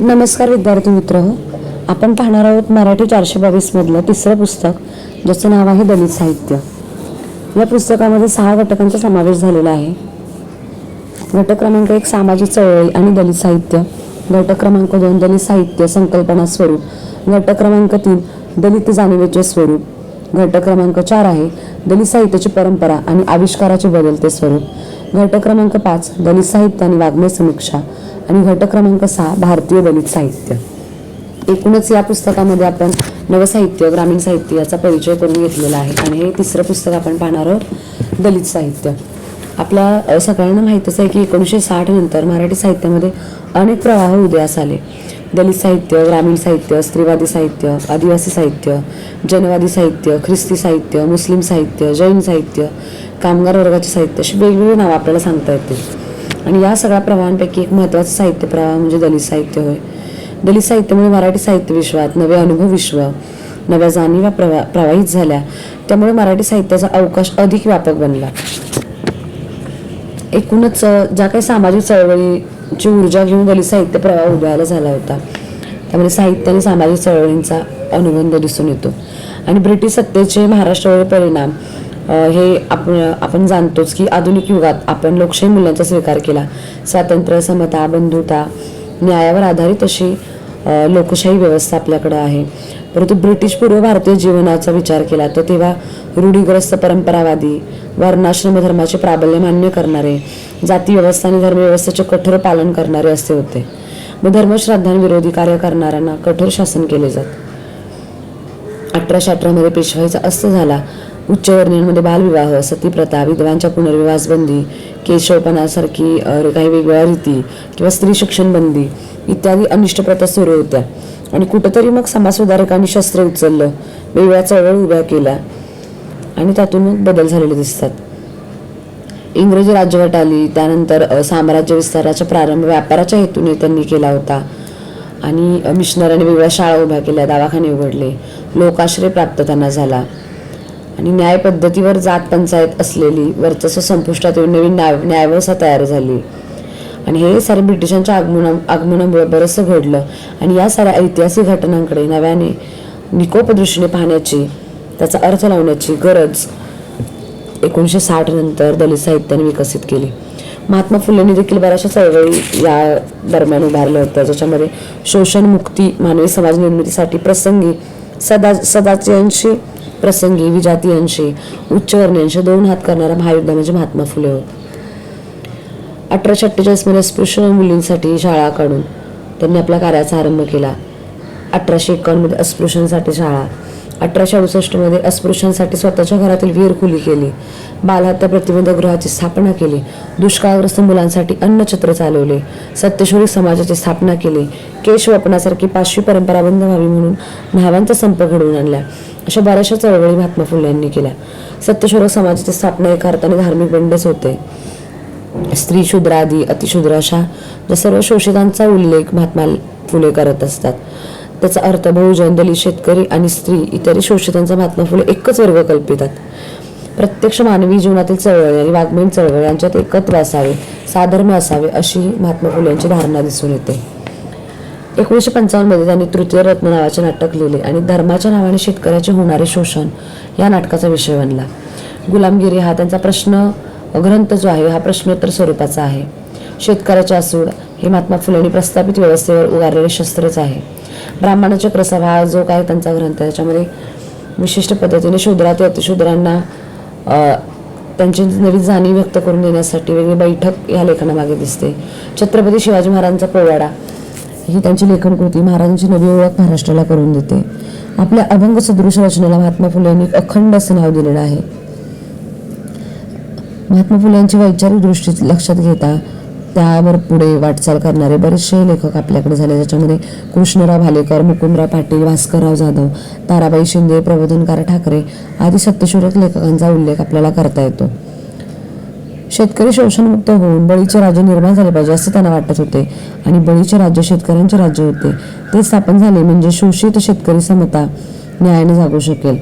नमस्कार विद्यार्थी मित्र. आपण पाहणार आहोत मराठी चारशे बावीसमधलं तिसरं पुस्तक ज्याचं नाव आहे दलित साहित्य. या पुस्तकामध्ये सहा घटकांचा समावेश झालेला आहे. घटक क्रमांक एक सामाजिक चळवळी आणि दलित साहित्य. घटक क्रमांक दोन दलित साहित्य संकल्पना स्वरूप. घटक क्रमांक तीन दलित जाणीवेचे स्वरूप. घटक क्रमांक चार आहे दलित साहित्याची परंपरा आणि आविष्काराचे बदलते स्वरूप. घटक क्रमांक पाच दलित साहित्य आणि वाङ्मय समीक्षा. आणि घट क्रमांक सहा भारतीय दलित साहित्य. एकूणच या पुस्तकामध्ये आपण नवसाहित्य ग्रामीण साहित्य याचा परिचय करून घेतलेला आहे. आणि हे तिसरं पुस्तक आपण पाहणार आहोत दलित साहित्य. आपल्या सगळ्यांना माहीतच आहे की एकोणीसशे साठ नंतर मराठी साहित्यामध्ये अनेक प्रवाह उदयास आले. दलित साहित्य ग्रामीण साहित्य स्त्रीवादी साहित्य आदिवासी साहित्य जनवादी साहित्य ख्रिस्ती साहित्य मुस्लिम साहित्य जैन साहित्य कामगार वर्गाचे साहित्य अशी वेगवेगळी नावं आपल्याला सांगता येतील. आणि या सगळ्या प्रवाहांपैकी एक महत्त्वाचा साहित्य प्रवाह म्हणजे दलित साहित्य होय. दलित साहित्यामुळे मराठी साहित्य विश्वात नवे अनुभव विश्व नव्या जाणीवा प्रवा प्रवाहित झाल्या. त्यामुळे मराठी साहित्याचा अवकाश अधिक व्यापक बनला. एकूणच ज्या काही सामाजिक चळवळीची ऊर्जा घेऊन दलित साहित्य प्रवाह उभायला झाला होता त्यामुळे साहित्य आणि सामाजिक चळवळींचा अनुबंध दिसून येतो. आणि ब्रिटिश सत्तेचे महाराष्ट्रावर परिणाम हे आपण आपण जाणतोच की आधुनिक युगात आपण लोकशाही मूल्यांचा स्वीकार केला. स्वातंत्र्य समता बंधुता न्यायावर आधारित अशी लोकशाही व्यवस्था आपल्याकडे आहे. परंतु ब्रिटिश पूर्व भारतीय जीवनाचा विचार केला तर तेव्हा रूढीग्रस्त परंपरावादी वर्णाश्रम धर्माचे प्राबल्य मान्य करणारे जाती व्यवस्था आणि धर्मव्यवस्थेचे कठोर पालन करणारे असे होते. मग धर्मश्रद्धांविरोधी कार्य करणाऱ्यांना कठोर शासन केले जात. अठराशे अठरामध्ये पेशवाईचा अस्त झाला. उच्चवर्णीयांमध्ये बालविवाह सतीप्रथा विधवांच्या पुनर्विवास बंदी केशवपणासारखी काही वेगवेगळ्या रीती किंवा स्त्री शिक्षण बंदी इत्यादी अनिष्ट प्रथा सुरू होत्या. आणि कुठंतरी मग समाजसुधारकांनी शस्त्र उचललं वेगळ्या चळवळ उभ्या केल्या आणि त्यातून मग बदल झालेले दिसतात. इंग्रजी राजवट आली त्यानंतर साम्राज्य विस्ताराचा प्रारंभ व्यापाराच्या हेतूने त्यांनी केला होता. आणि मिशनऱ्यांनी वेगळ्या शाळा उभ्या केल्या दवाखाने उघडले लोकाश्रय प्राप्त त्यांना झाला. आणि न्याय पद्धतीवर जात पंचायत असलेली वर्चस्व संपुष्टात येऊन नवीन न्याय न्यायव्यवस्था तयार झाली. आणि हे सारे ब्रिटिशांच्या आगमना आगमनामुळे बरंचसं घडलं. आणि या साऱ्या ऐतिहासिक घटनांकडे नव्याने निकोप दृष्टीने पाहण्याची त्याचा अर्थ लावण्याची गरज एकोणीसशे साठ नंतर दलित साहित्याने विकसित केली. महात्मा फुलेंनी देखील बऱ्याचशा चळवळी या दरम्यान उभारल्या होत्या ज्याच्यामध्ये शोषण मुक्ती मानवी समाज निर्मितीसाठी प्रसंगी सदा सदाचयांशी प्रसंगी विजातीयांशी उच्चवर्णीयांशी दोन हात करणारा महायुद्ध म्हणजे महात्मा फुले होते. अठराशे अठ्ठेचाळीसमध्ये अस्पृश्य मुलींसाठी शाळा काढून त्यांनी आपल्या कार्याचा आरंभ केला. अठराशे एकावन्नमध्ये अस्पृश्यांसाठी शाळा. अठराशे अडुसष्टमध्ये अस्पृश्यांसाठी स्वतःच्या घरातील विहीर खुली केली. बालहत्या प्रतिबंध गृहाची स्थापना केली. दुष्काळग्रस्त मुलांसाठी अन्नछत्र चालवले. सत्यशोरी समाजाची स्थापना केली. केशवपणासारखी पाचवी परंपरा बंद व्हावी म्हणून भावांचा संप घडवून आणला. अशा बऱ्याचशा चळवळी महात्मा फुले यांनी केल्या. सत्यशोरक समाजाची स्थापना एका अर्थाने धार्मिक बंडच होते. स्त्री शूद्र आदी अतिशूद्र अशा या सर्व शोषितांचा उल्लेख महात्मा फुले करत असतात. त्याचा अर्थ बहुजन दलित शेतकरी आणि स्त्री इत्यादी शोषितांचा महात्मा फुले एकच वर्ग कल्पितात. प्रत्यक्ष मानवी जीवनातील चळवळी आणि वाग्मयीन चळवळ यांच्यात एकत्र असावे साधर्म्य असावे अशी महात्मा फुले यांची धारणा दिसून येते. एकोणीसशे पंचावन्नमध्ये त्यांनी तृतीय रत्न नावाचे नाटक लिहिले आणि धर्माच्या नावाने शेतकऱ्याचे होणारे शोषण या नाटकाचा विषय बनला. गुलामगिरी हा त्यांचा प्रश्न ग्रंथ जो आहे हा प्रश्नोत्तर स्वरूपाचा आहे. शेतकऱ्याचे असूड हे महात्मा फुलेंनी प्रस्थापित व्यवस्थेवर उगारलेले शस्त्रच आहे. ब्राह्मण प्रसाव हा जो काय त्यांचा ग्रंथ आहे त्याच्यामध्ये विशिष्ट पद्धतीने शूद्रा ते अतिशूद्रांना त्यांची नवी जाणीव व्यक्त करून देण्यासाठी वेगळी बैठक या लेखनामागे दिसते. छत्रपती शिवाजी महाराजांचा पोवाडा ही त्यांची लेखन कृती महाराजांची नवी ओळख महाराष्ट्राला करून देते. आपल्या अभंग सदृश रचनेला महात्मा फुले यांनी अखंड असं नाव दिलेलं आहे. महात्मा फुले यांची वैचारिक दृष्टी लक्षात घेता त्यावर पुढे वाटचाल करणारे बरेचसे लेखक आपल्याकडे झाले. ज्याच्यामध्ये कृष्णराव भालेकर मुकुंदराव पाटील भास्करराव जाधव ताराबाई शिंदे प्रबोधनकार ठाकरे आदी सत्यशोधक लेखकांचा उल्लेख आपल्याला करता येतो. शेतकरी शोषणमुक्त होऊन बळीचे राज्य निर्माण झाले पाहिजे असं त्यांना वाटत होते आणि बळीचे राज्य शेतकऱ्यांचे राज्य होते. ते स्थापन झाले म्हणजे शोषित शेतकरी समता न्यायाने जागू शकेल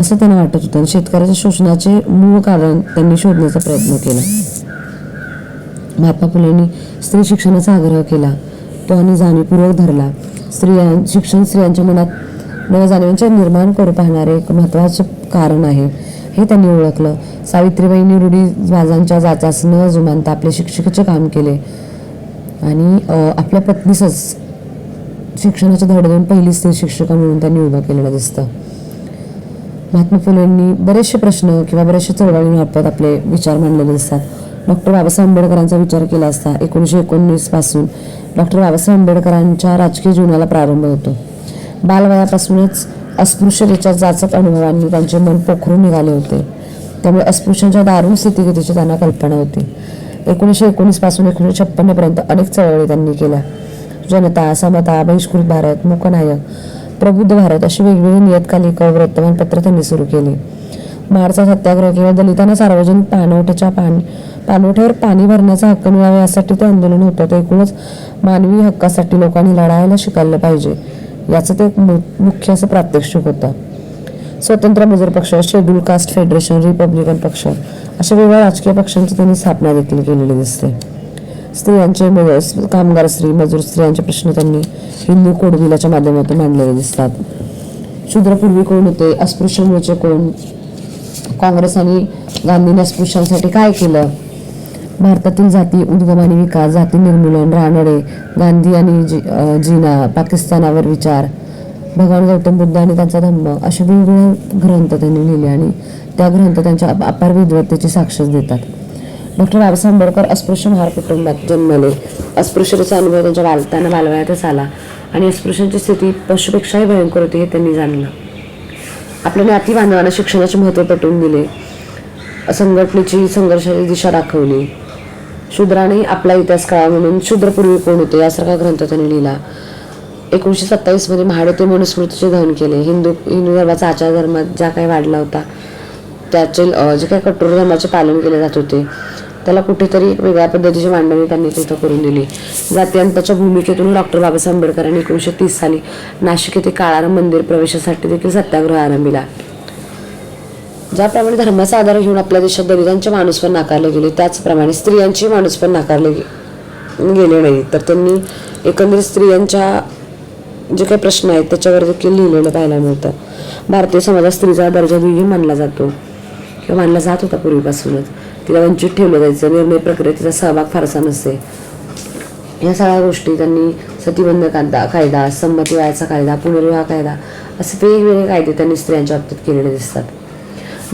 असं त्यांना वाटत होतं. आणि शेतकऱ्याच्या शोषणाचे मूळ कारण त्यांनी शोधण्याचा प्रयत्न केला. महात्मा फुलेंनी स्त्री शिक्षणाचा आग्रह केला. तो आणि जाणीवपूर्वक धरला. स्त्रियां शिक्षण स्त्रियांच्या मनात नव्या जाणीवांचे निर्माण करू पाहणारे एक महत्त्वाचे कारण आहे. हे त्यांनी ओळखलं. सावित्रीबाईंनी रूढीवाजांच्या जाचास न जुमानता आपले शिक्षिकेचे काम केले. आणि आपल्या पत्नीसच शिक्षणाच्या धड देऊन पहिली स्त्री शिक्षिका म्हणून त्यांनी उभं केलेलं दिसतं. महात्मा फुलेंनी बरेचसे प्रश्न किंवा बरेचसे चळवळीमार्फत आपले विचार मांडलेले दिसतात. डॉक्टर बाबासाहेब आंबेडकरांचा विचार केला असता एकोणीसशे एकोणीसपासून डॉक्टर बाबासाहेब आंबेडकरांच्या राजकीय जीवनाला प्रारंभ होतो. बालवयापासूनच अस्पृश्यतेच्या जाचक अनुभवांनी त्यांचे मन पोखरून निघाले होते. त्यामुळे अस्पृश्यांच्या दारुण स्थितीगतीची त्यांना कल्पना होती. एकोणीसशे एकोणीसपासून एकोणीसशे छप्पन्नपर्यंत अनेक चळवळी त्यांनी केल्या. जनता समता बहिष्कृत भारत मूकनायक प्रबुद्ध भारत अशी वेगवेगळी नियतकालिक वर्तमानपत्र त्यांनी सुरू केली. मार्चचा सत्याग्रह किंवा दलितांना सार्वजनिक पाणवठ्याच्या पाणी पाणवठ्यावर पाणी भरण्याचा हक्क मिळावा यासाठी ते आंदोलन होतं. ते एकूणच मानवी हक्कासाठी लोकांनी लढायला शिकायला पाहिजे. याचं ते एक मु- मुख्य असं प्रात्यक्षिक होतं. स्वतंत्र मजूर पक्ष शेड्यूल कास्ट फेडरेशन रिपब्लिकन पक्ष अशा वेगवेगळ्या राजकीय पक्षांची त्यांनी स्थापना देखील केलेली दिसते. स्त्रियांचे कामगार स्त्री मजूर स्त्रियांचे प्रश्न त्यांनी हिंदू कोडबिलाच्या माध्यमातून मांडलेले दिसतात. शूद्रपूर्वी कोण होते? अस्पृश्य मूळचे कोण? काँग्रेस आणि गांधींनी अस्पृश्यांसाठी काय केलं? भारतातील जाती उद्गम आणि विकास जाती निर्मूलन रानडे गांधी आणि जी जीना पाकिस्तानावर विचार. भगवान गौतम बुद्ध आणि त्यांचा धम्म असे वेगवेगळे ग्रंथ त्यांनी लिहिले आणि त्या ग्रंथ त्यांच्या अपार विद्वत्तेची साक्षच देतात. डॉक्टर बाबासाहेब आंबेडकर अस्पृश्य महार कुटुंबात जन्मले. अस्पृश्यतेचा अनुभव त्यांच्या बाल त्यांना बालवयातच आला आणि अस्पृश्यांची स्थिती पशुपेक्षाही भयंकर होती हे त्यांनी जाणलं. आपल्या नाती बांधवांना शिक्षणाचे महत्त्व पटवून दिले. संघटनेची संघर्षाची दिशा दाखवली. शूद्राने आपला इतिहास कळावा म्हणून शूद्रपूर्वी कोण होते यासारखा ग्रंथ त्यांनी लिहिला. एकोणीसशे सत्तावीसमध्ये महाडते मनुस्मृतीचे दहन केले. हिंदू हिंदू धर्माचा आचार धर्मात ज्या काही वाढला होता त्याचे जे काही कठोर धर्माचे पालन केले जात होते त्याला कुठेतरी एक वेगळ्या पद्धतीची मांडणी त्यांनी तिथं करून दिली. जात्यांताच्या भूमिकेतून डॉक्टर बाबासाहेब आंबेडकरांनी एकोणीसशे तीस साली नाशिक येथे काळाराम मंदिर प्रवेशासाठी देखील सत्याग्रह आरंभिला. ज्याप्रमाणे धर्माचा आधार घेऊन आपल्या देशात दलितांचे माणूसपण नाकारले गेले त्याचप्रमाणे स्त्रियांचे माणूसपण नाकारले गे- गेले नाही. तर त्यांनी एकंदरीत स्त्रियांच्या जे काही प्रश्न आहेत त्याच्यावर देखील लिहिलेलं पाहायला मिळतं. भारतीय समाजात स्त्रीचा दर्जा दुय्यम मानला जातो. किंवा मानला जात होता पूर्वीपासूनच. तिला वंचित ठेवलं जायचं. निर्णय प्रक्रियेत तिचा सहभाग फारसा नसे. या सगळ्या गोष्टी त्यांनी सतीबंध कायदा कायदा संमती वयाचा कायदा पुनर्विवाह कायदा असे वेगवेगळे कायदे त्यांनी स्त्रियांच्या बाबतीत केलेले दिसतात.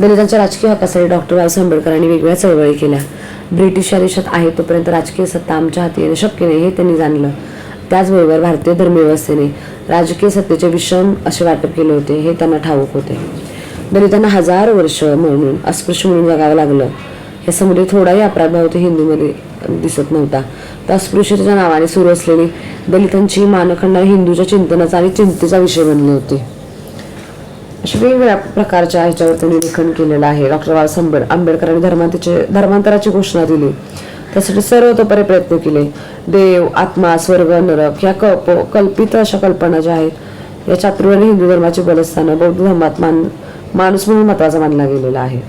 दलितांच्या राजकीय हक्कासाठी डॉक्टर बाबासाहेब आंबेडकरांनी वेगवेगळ्या चळवळी केल्या. ब्रिटिश या देशात आहे तोपर्यंत राजकीय सत्ता आमच्या हाती येणे शक्य नाही हे त्यांनी जाणलं. त्याचबरोबर भारतीय धर्मव्यवस्थेने राजकीय सत्तेचे विषम असे वाटप केले होते हे त्यांना ठाऊक होते. दलितांना हजार वर्ष म्हणून अस्पृश्य म्हणून जगावं लागलं. याच्यामध्ये थोडाही अपराध ते हिंदूमध्ये दिसत नव्हता. तर अस्पृश्यतेच्या नावाने सुरू असलेली दलितांची मानखंड हिंदूच्या चिंतनाचा आणि चिंतेचा विषय बनले होते. अशा वेगवेगळ्या प्रकारच्या ह्याच्यावर त्यांनी लेखन केलेलं आहे. डॉक्टर बाबासाहेब आंबेडकरांनी धर्मांतीचे धर्मांतराची घोषणा दिली. त्यासाठी सर्वतोपरी प्रयत्न केले. देव आत्मा स्वर्ग नरक ह्या कल्प कल्पित अशा कल्पना ज्या आहेत या चातुर्वाने हिंदू धर्माचे बलस्थानं बौद्ध धर्मात मान माणूस म्हणून महत्त्वाचा मानला गेलेला आहे.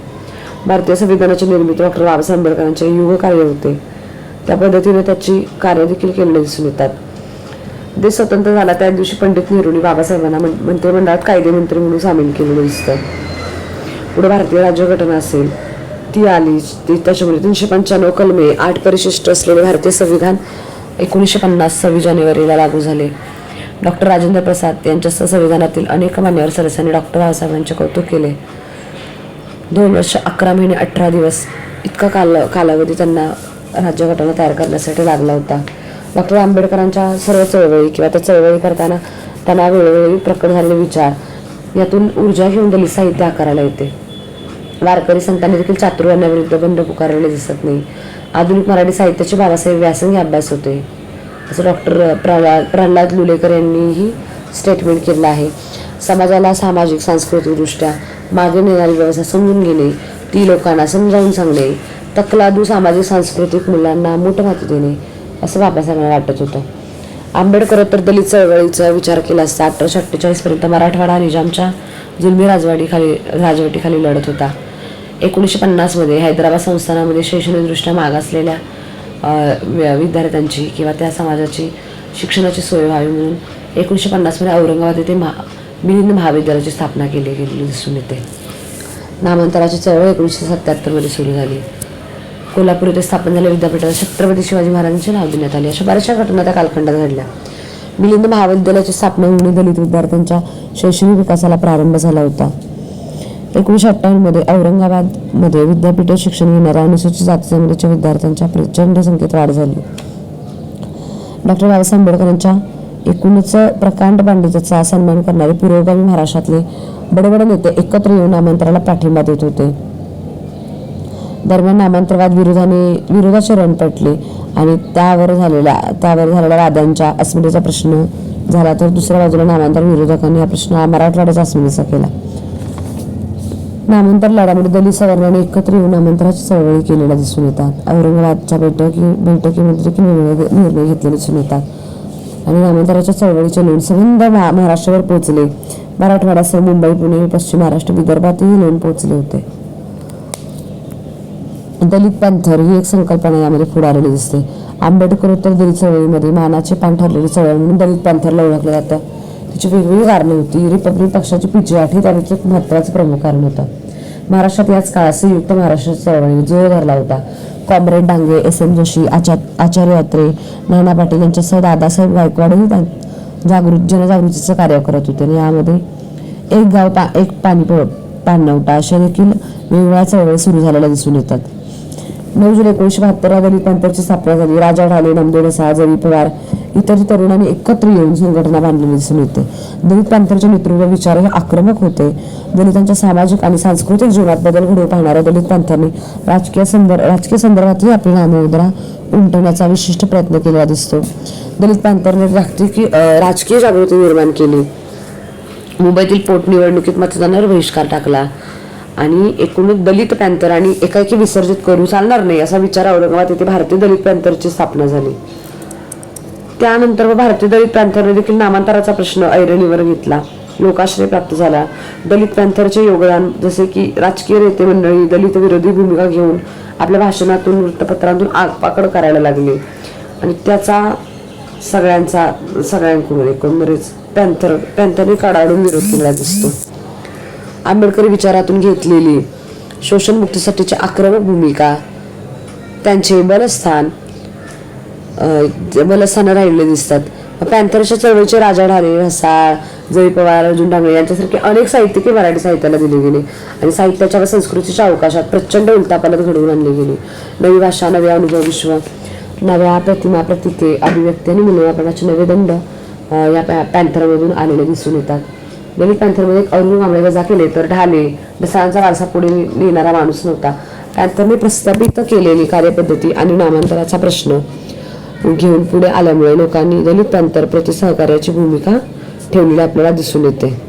भारतीय संविधानाची निर्मिती डॉक्टर बाबासाहेब आंबेडकरांचे युग कार्य होते. त्या पद्धतीने त्याची कार्य देखील केलेले दिसून येतात. देश स्वतंत्र झाला त्या दिवशी पंडित नेहरूंनी बाबासाहेबांना मंत्रिमंडळात कायदेमंत्री म्हणून सामील केलेलं दिसतं. पुढे भारतीय राज्यघटना असेल ती आली ती त्याच्यामध्ये तीनशे पंच्याण्णव कलमे आठ परिशिष्ट असलेले भारतीय संविधान एकोणीसशे पन्नास सव्वीस जानेवारीला लागू झाले. डॉक्टर राजेंद्र प्रसाद यांच्यासह संविधानातील अनेक मान्यवर सदस्यांनी डॉक्टर बाबासाहेबांचे कौतुक केले. दोन वर्ष अकरा महिने अठरा दिवस इतका काल कालावधी त्यांना राज्यघटना तयार करण्यासाठी लागला होता. डॉक्टर आंबेडकरांच्या सर्व चळवळी किंवा त्या चळवळी करताना त्यांना वेळोवेळी प्रकट झालेले विचार यातून ऊर्जा घेऊन दलित साहित्य आकाराला येते. वारकरी संतांनी देखील चातुर्वर्ण्याविरुद्ध बंड पुकारलेले दिसत नाही. आधुनिक मराठी साहित्याचे बाबासाहेब व्यासंगी अभ्यास होते. असं डॉक्टर प्रल्हाद प्रल्हाद लुलेकर यांनीही स्टेटमेंट केलं आहे. समाजाला सामाजिक सांस्कृतिकदृष्ट्या मागे नेणारी व्यवस्था समजून घेणे ती लोकांना समजावून सांगणे तकलादू सामाजिक सांस्कृतिक मुलांना मोठं माती देणे असं बाबासाहेबांना वाटत होतं. आंबेडकर तर दलित चळवळीचा विचार केला असता अठराशे अठ्ठेचाळीसपर्यंत मराठवाडा निजामच्या जुलमी राजवाडीखाली राजवटीखाली लढत होता. एकोणीसशे पन्नासमध्ये हैदराबाद संस्थानामध्ये शैक्षणिकदृष्ट्या मागासलेल्या विद्यार्थ्यांची किंवा त्या समाजाची शिक्षणाची सोय व्हावी म्हणून एकोणीसशे पन्नासमध्ये औरंगाबाद येथे महा मिलिंद महाविद्यालयाची स्थापना केली गेलेली दिसून येते. नामांतराची चळवळ एकोणीसशे सत्त्याहत्तरमध्ये सुरू झाली. कोल्हापूर येथे स्थापन झालेल्या विद्यापीठाला छत्रपती शिवाजी महाराजांचे नाव देण्यात आले. अशा बऱ्याचशा घटना त्या कालखंडात घडल्या. मिलिंद महाविद्यालयाची स्थापना होऊन दलित विद्यार्थ्यांच्या शैक्षणिक विकासाला प्रारंभ झाला होता. एकोणीसशे अठ्ठावन्नमध्ये औरंगाबादमध्ये विद्यापीठ शिक्षण घेणाऱ्या अनुसूचित जाती जमिनीच्या विद्यार्थ्यांच्या प्रचंड संख्येत वाढ झाली. डॉक्टर बाबासाहेब आंबेडकरांच्या एकूणच प्रकांड पांडित्याचा सन्मान करणारे पुरोगामी महाराष्ट्रातले बडबड नेते एकत्र येऊन आमंत्राला पाठिंबा देत होते. दरम्यान नामांतरवाद विरोधाने विरोधाचे रण पेटले. आणि त्यावर झालेल्या त्यावर झालेल्या वादांच्या अस्मितेचा प्रश्न झाला. तर दुसऱ्या बाजूला नामांतर विरोधकांनी हा प्रश्न मराठवाड्याच्या अस्मितेचा केला. नामांतर लढ्यामध्ये दलित सवर्णाने एकत्र येऊन नामांतराची चळवळी केलेल्या दिसून येतात. औरंगाबादच्या बैठकी बैठकीमध्ये देखील निर्णय घेतले दिसून येतात. आणि नामांतराच्या चळवळीचे लोण संबंध महा- महाराष्ट्रावर पोहोचले. मराठवाड्यासह मुंबई पुणे पश्चिम महाराष्ट्र विदर्भातही लोण पोहोचले होते. दलित पॅन्थर ही एक संकल्पना यामध्ये पुढे दिसते. दिसते आंबेडकरोत्तर दलित चळवळीमध्ये मानाचे पान ठरलेली चळवळ म्हणून दलित पॅन्थरला ओळखलं जातं. त्याची वेगवेगळी कारणे होती. रिपब्लिक पक्षाची पिछेहाट ही त्यापैकी एक महत्त्वाचं प्रमुख कारण होतं. महाराष्ट्रात याच काळात संयुक्त महाराष्ट्र चळवळीने जोर धरला होता. Comrade Dange S M Joshi आचा आचार्य अत्रे नाना पाटील यांच्यासह दादासाहेब गायकवाडही जागृत जनजागृतीचं कार्य करत होते. आणि यामध्ये एक गाव पा एक पाणी पाणवटा अशा देखील वेगवेगळ्या चळवळी सुरू झालेल्या दिसून येतात. नऊ जुलै एकोणीशे बहात्तरला दलित पॅन्थरची स्थापना झाली. राजा ढाले नामदेव ढसा पवार इतर तरुणांनी एकत्र येऊन संघटना बांधलेली दिसून येते. दलित पॅन्थरचे नेतृत्व विचार हे आक्रमक होते. दलितांच्या सामाजिक आणि सांस्कृतिक जीवनात बदल घडवून पाहणाऱ्या दलित पॅन्थरने राजकीय संदर्भ राजकीय संदर्भातही आपली नाममुद्रा उमटवण्याचा विशिष्ट प्रयत्न केलेला दिसतो. दलित पॅन्थरने जागतिक राजकीय जागृती निर्माण केली. मुंबईतील पोटनिवडणुकीत मतदानावर बहिष्कार टाकला. आणि एकूणच दलित पॅंथर आणि एकाएकी विसर्जित करू चालणार नाही असा विचार औरंगाबाद येथे भारतीय दलित पॅंथरची स्थापना झाली. त्यानंतर व भारतीय दलित पॅंथरने देखील नामांतराचा प्रश्न ऐरणीवर घेतला. लोकाश्रय प्राप्त झाला. दलित पॅंथरचे योगदान जसे की राजकीय नेते मंडळी दलित विरोधी भूमिका घेऊन आपल्या भाषणातून वृत्तपत्रांतून आगपाकड करायला लागले. आणि त्याचा सगळ्यांचा सगळ्यांकडून एकंदरीत पॅंथर पॅंथरने कडाडून विरोध केला दिसतो. आंबेडकरी विचारातून घेतलेली शोषणमुक्तीसाठीची आक्रमक भूमिका. त्यांचे बलस्थान बलस्थानं राहिलेले दिसतात. पॅन्थरच्या चळवळीचे राजा ढाले रसाळ जय पवार अर्जुन डांगळे यांच्यासारखे अनेक साहित्यिके मराठी साहित्याला दिले गेले आणि साहित्याच्या व संस्कृतीच्या अवकाशात प्रचंड उलतापालत घडवून आणले गेले. नवी भाषा नवे अनुभव विश्व नव्या प्रतिमा प्रतिके अभिव्यक्ती आणि मूल्यमापनाचे नवे दंड या पॅ पॅन्थरमधून आलेले दिसून येतात. दलित पॅन्थरमध्ये अरुण कांबळे वजा केले तर ढाले. ढसाळांचा वारसा पुढे नेणारा माणूस नव्हता. पॅन्थरने प्रस्थापित केलेली कार्यपद्धती आणि नामांतराचा प्रश्न घेऊन पुढे आल्यामुळे लोकांनी दलित पॅन्थर प्रति सहकार्याची भूमिका ठेवलेली आपल्याला दिसून येते.